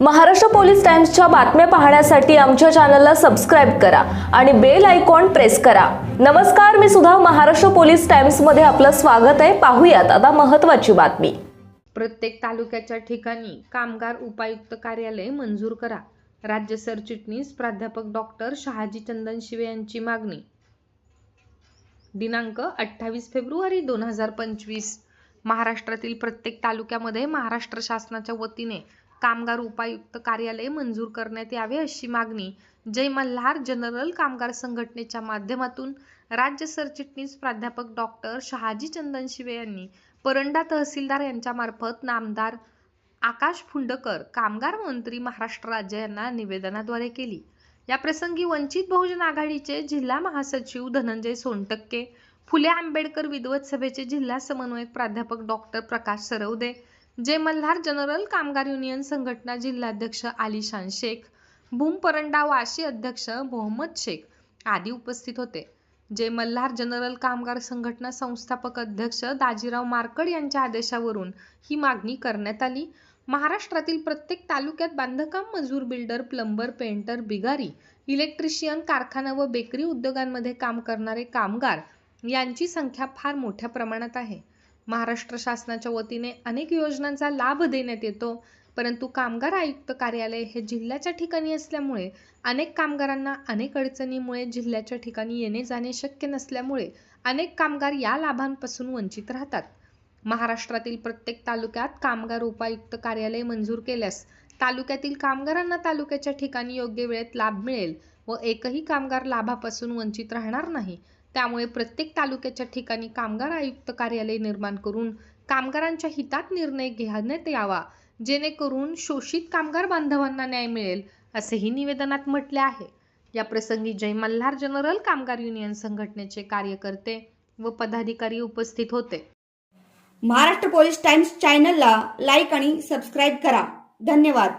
Maharashtra police टाइम्सच्या बातम्या पाहण्यासाठी आमच्या चॅनलला सबस्क्राईब करा आणि बेल आयकॉन प्रेस करा. नमस्कार मी सुद्धा महाराष्ट्र पोलीस टाइम्समध्ये आपलं स्वागत आहे. पाहूयात आता महत्त्वाची बातमी. प्रत्येक तालुक्याच्या ठिकाणी कामगार उपायुक्त कार्यालय मंजूर करा. राज्य सरचिटणीस प्राध्यापक डॉक्टर शहाजी चंदन शिवे यांची मागणी. दिनांक अठ्ठावीस फेब्रुवारी दोन हजार पंचवीस. महाराष्ट्रातील प्रत्येक तालुक्यामध्ये महाराष्ट्र शासनाच्या वतीने कामगार उपायुक्त कार्यालय मंजूर करण्यात यावे अशी मागणी जय मल्हार जनरल कामगार संघटनेच्या माध्यमातून राज्य सरचिटणीस प्राध्यापक डॉक्टर शहाजी चंदन शिवे यांनी परंडा तहसीलदार यांच्यामार्फत नामदार आकाश फुंडकर कामगार मंत्री महाराष्ट्र राज्य यांना निवेदनाद्वारे केली. या प्रसंगी वंचित बहुजन आघाडीचे जिल्हा महासचिव धनंजय सोनटक्के फुले आंबेडकर विद्वत सभेचे जिल्हा समन्वयक प्राध्यापक डॉक्टर प्रकाश सरवदे जे मल्हार जनरल कामगार युनियन संघटना जिल्हाध्यक्ष आलिशान शेख भूम परंडा वाशी अध्यक्ष मोहम्मद शेख आदी उपस्थित होते. जे मल्हार जनरल कामगार संघटना संस्थापक अध्यक्ष दाजीराव मार्कड यांच्या आदेशावरून ही मागणी करण्यात आली. महाराष्ट्रातील प्रत्येक तालुक्यात बांधकाम मजूर बिल्डर प्लंबर पेंटर बिगारी इलेक्ट्रिशियन कारखाना व बेकरी उद्योगांमध्ये काम करणारे कामगार यांची संख्या फार मोठ्या प्रमाणात आहे. महाराष्ट्र शासनाच्या वतीने अनेक योजनांचा लाभ देण्यात येतो. परंतु कामगार आयुक्त कार्यालय हे जिल्ह्याच्या ठिकाणी असल्यामुळे अनेक कामगारांना अनेक अडचणीमुळे जिल्ह्याच्या ठिकाणी येणे जाणे शक्य नसल्यामुळे अनेक कामगार या लाभांपासून वंचित राहतात. महाराष्ट्रातील प्रत्येक तालुक्यात कामगार उपायुक्त कार्यालय मंजूर केल्यास तालुक्यातील कामगारांना तालुक्याच्या ठिकाणी योग्य वेळेत लाभ मिळेल व एकही कामगार लाभापासून वंचित राहणार नाही त्यामुळे प्रत्येक तालुक्याच्या ठिकाणी कामगार आयुक्त कार्यालय निर्माण करून कामगारांच्या हितात निर्णय घेण्यात यावा जेणेकरून शोषित कामगार बांधवांना न्याय मिळेल असेही निवेदनात म्हटले आहे. या प्रसंगी जय मल्हार जनरल कामगार युनियन संघटनेचे कार्यकर्ते व पदाधिकारी उपस्थित होते. महाराष्ट्र पोलीस टाइम्स चॅनलला लाईक आणि सबस्क्राईब करा. धन्यवाद.